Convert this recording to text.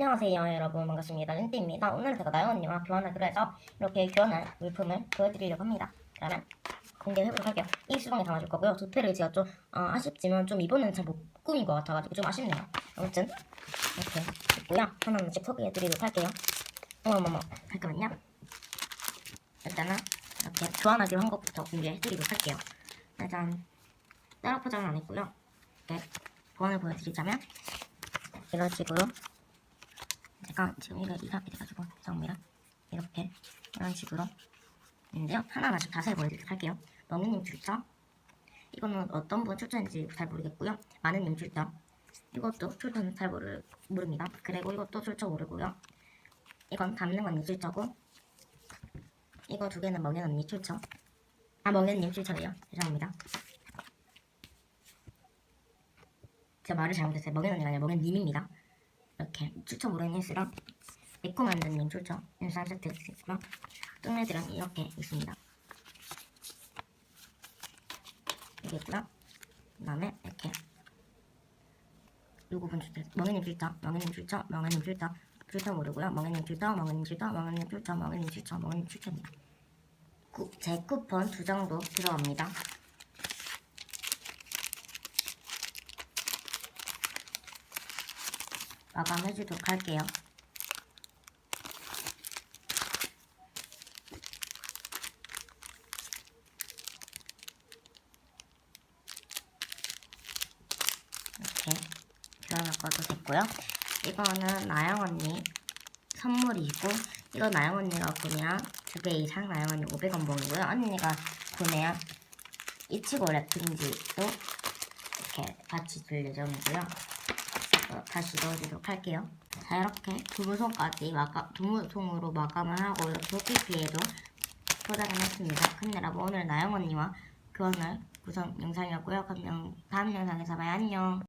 안녕하세요 여러분. 반갑습니다. 린띠입니다. 오늘 제가 나영 언니와 교환하기로 해서 이렇게 교환할 물품을 보여드리려고 합니다. 그러면 공개해보도록 할게요. 이 수동에 담아줄 거고요. 도태를 제가 좀 어, 아쉽지만 좀 이번에는 잘 못 꾸민 것 같아가지고 좀 아쉽네요. 아무튼 이렇게 있고요. 하나씩 소개해드리도록 할게요. 어머머머. 잠깐만요. 일단은 이렇게 교환하기로 한 것부터 공개해드리도록 할게요. 짜잔. 따라 포장은 안 했고요. 이렇게 보안을 보여드리자면 이런 식으로 제가 지금 이게 이렇게 돼가지고 죄송합니다 이렇게 이런 식으로 있는데요. 하나하나씩 자세히 보여드리도록 할게요. 멍이님 출처 이거는 어떤 분 출처인지 잘 모르겠고요. 마는님 출처 이것도 출처는 잘 모르, 모릅니다. 그리고 이것도 출처 모르고요. 이건 담는 언니 출처고 이거 두 개는 멍현 언니 출처. 아 멍현님 출처래요. 죄송합니다. 제가 말을 잘못했어요. 먹은 언니가 아니라 먹은 님입니다. 이렇게 출처 모르는 뉴스랑 매콤만두님 출처 인상 세트 있고요. 뚱매들은 이렇게 있습니다. 여기 있고요. 그 다음에 이렇게 요 부분 출처 멍해님 출처 멍해님 출처 멍해님 출처 출처 모르고요. 멍해님 출처 멍해님 출처 멍해님 출처 멍해님 출처 멍해님 출처입니다. 구, 제 쿠폰 두 장도 들어갑니다. 마감해 주도록 할게요. 이렇게 교환할거도 됐고요. 이거는 나영 언니 선물이고 이거 나영 언니가 구매한 두 개 이상 나영 언니 500원 봉이고요. 언니가 구매한 이치고 랩핑지도 이렇게 같이 줄 예정이고요. 어, 다시 넣어주도록 할게요. 자 이렇게 두무송까지 마감, 두무송으로 마감을 하고 이렇게 호피피에도 포장을 했습니다. 여러분 오늘 나영 언니와 교환할 구성 영상이었고요. 그럼 영- 다음 영상에서 봐요. 안녕.